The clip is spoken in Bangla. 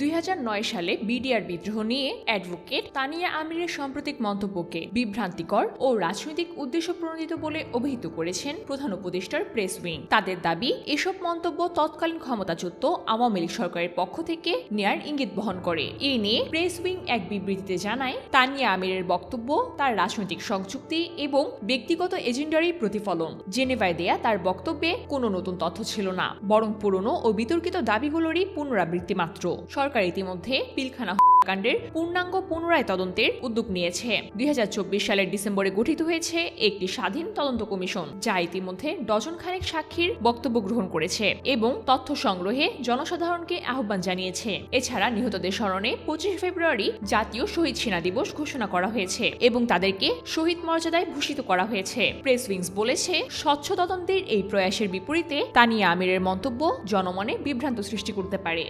দুই হাজার নয় সালে বিডিআর বিদ্রোহ নিয়ে অ্যাডভোকেট তানিয়া আমিরের সাম্প্রতিক মন্তব্যকে বিভ্রান্তিকর ও রাজনৈতিক উদ্দেশ্য প্রণোদিত বলে অভিহিত করেছেন প্রধান উপদেষ্টার প্রেস উইং। তাদের দাবি, এসব মন্তব্য তৎকালীন ক্ষমতাচ্যুত আওয়ামী লীগ সরকারের পক্ষ থেকে নেয়ার ইঙ্গিত বহন করে। এ নিয়ে প্রেস উইং এক বিবৃতিতে জানায়, তানিয়া আমিরের বক্তব্য, তার রাজনৈতিক সংযুক্তি এবং ব্যক্তিগত এজেন্ডারই প্রতিফলন। জেনেভায় দেয়া তার বক্তব্যে কোনো নতুন তথ্য ছিল না, বরং পুরনো ও বিতর্কিত দাবিগুলোরই পুনরাবৃত্তি মাত্র। সরকার ইতিমধ্যে পিলখানা কাণ্ডের পূর্ণাঙ্গ পুনরায় তদন্তের উদ্যোগ নিয়েছে। দুই সালের ডিসেম্বরে গঠিত হয়েছে একটি স্বাধীন তদন্ত কমিশন, যা ইতিমধ্যে ডজন খানেক সাক্ষীর বক্তব্য গ্রহণ করেছে এবং তথ্য সংগ্রহে জনসাধারণকে আহ্বান জানিয়েছে। এছাড়া নিহতদের স্মরণে পঁচিশ ফেব্রুয়ারি জাতীয় শহীদ সেনা দিবস ঘোষণা করা হয়েছে এবং তাদেরকে শহীদ মর্যাদায় ভূষিত করা হয়েছে। প্রেস উইংস বলেছে, স্বচ্ছ তদন্তের এই প্রয়াসের বিপরীতে তানিয়া আমিরের মন্তব্য জনমনে বিভ্রান্ত সৃষ্টি করতে পারে।